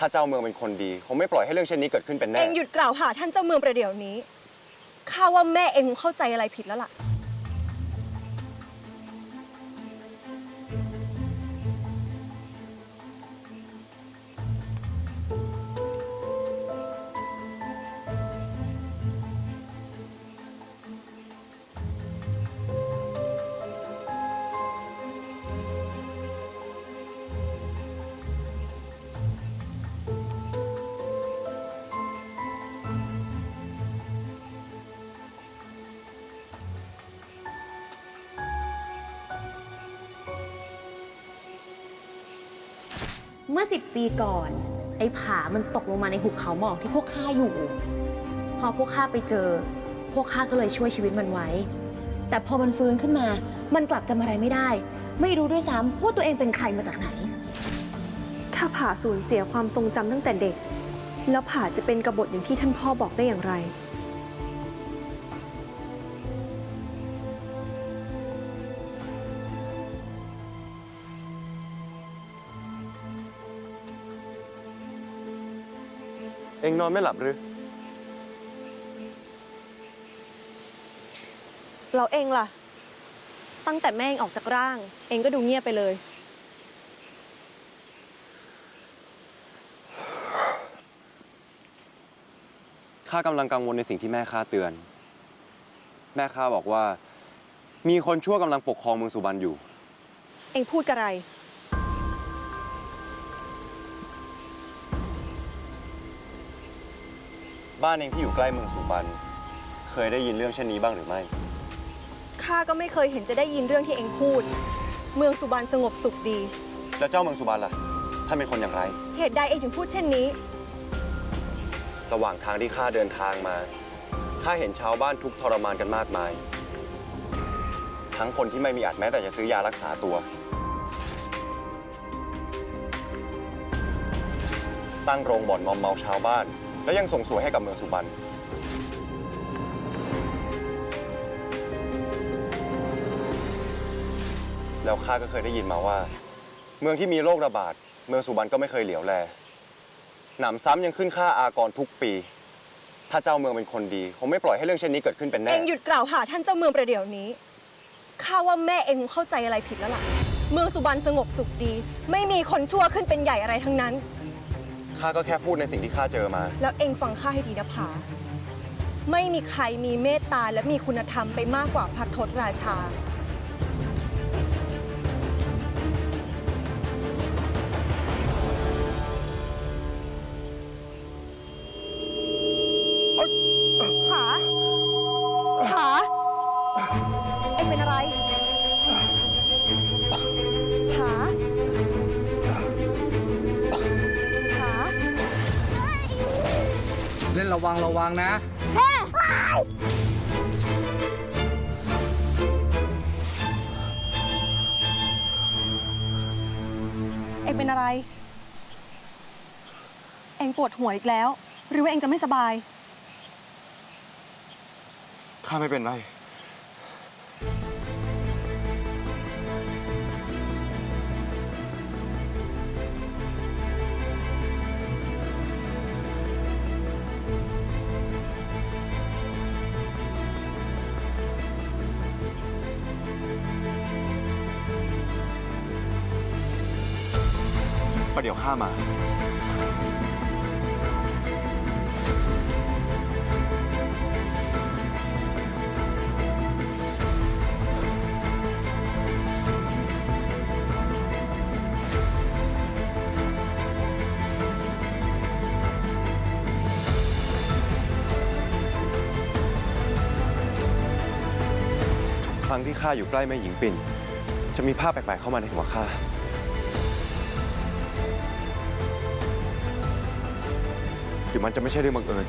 ถ้าเจ้าเมืองเป็นคนดีคงไม่ปล่อยให้เรื่องเช่นนี้เกิดขึ้นเป็นแน่ เองหยุดกล่าวหาท่านเจ้าเมืองประเดี๋ยวนี้ ข้าว่าแม่เองคงเข้าใจอะไรผิดแล้วล่ะ เมื่อสิบปีก่อน ไอ้ผามันตกลงมาในหุบเขาหมอกที่พวกข้าอยู่ พอพวกข้าไปเจอ พวกข้าก็เลยช่วยชีวิตมันไว้ แต่พอมันฟื้นขึ้นมา มันกลับจำอะไรไม่ได้ ไม่รู้ด้วยซ้ำว่าตัวเองเป็นใครมาจากไหน ถ้าผาสูญเสียความทรงจำตั้งแต่เด็ก แล้วผาจะเป็นกบฏอย่างที่ท่านพ่อบอกได้อย่างไร เองนอนไม่หลับหรือ เราเองล่ะ ตั้งแต่แม่เองออกจากร่าง เองก็ดูเงียบไปเลย ข้ากำลังกังวลในสิ่งที่แม่ข้าเตือน แม่ข้าบอกว่า มีคนชั่วกำลังปกครองเมืองสุบรรณอยู่ เองพูดกระไร บ้านเองที่อยู่ใกล้เมืองสุบรรณเคยได้ยินเรื่องเช่นนี้บ้างหรือไม่ ข้าก็ไม่เคยเห็นจะได้ยินเรื่องที่เองพูด เมืองสุบรรณสงบสุขดี แล้วเจ้าเมืองสุบรรณล่ะท่านเป็นคนอย่างไร เหตุใดเองถึงพูดเช่นนี้ ระหว่างทางที่ข้าเดินทางมาข้าเห็นชาวบ้านทุกข์ทรมานกันมากมาย ทั้งคนที่ไม่มีอาจแม้แต่จะซื้อยารักษาตัว ตั้งโรงบ่อนมอมเมาชาวบ้าน แล้วยังส่งสวยให้กับเมืองสุบรรณแล้วข้าก็เคยได้ยินมาว่า เมืองที่มีโรคระบาด เมืองสุบรรณก็ไม่เคยเหลียวแลหนำซ้ำยังขึ้นค่าอากรทุกปี ถ้าเจ้าเมืองเป็นคนดีคงไม่ปล่อยให้เรื่องเช่นนี้เกิดขึ้นเป็นแน่ เองหยุดกล่าวหาท่านเจ้าเมืองประเดี๋ยวนี้ ข้าว่าแม่เองคงเข้าใจอะไรผิดแล้วล่ะ เมืองสุบรรณสงบสุขดี ไม่มีคนชั่วขึ้นเป็นใหญ่อะไรทั้งนั้น ข้าก็แค่พูดในสิ่งที่ข้าเจอมา แล้วเองฟังข้าให้ดีนะผาไม่มีใครมีเมตตาและมีคุณธรรมไปมากกว่าพักทศราชา ระวังระวังนะเอ็งเป็นอะไร เอ็งปวดหัวอีกแล้ว หรือว่าเอ็งจะไม่สบาย ข้าไม่เป็นไร ประเดี๋ยวข้ามา ครั้งที่ข้าอยู่ใกล้แม่หญิงปิ่น จะมีภาพแปลกๆเข้ามาในหัวข้า หรือมันจะไม่ใช่เรื่องบังเอิญ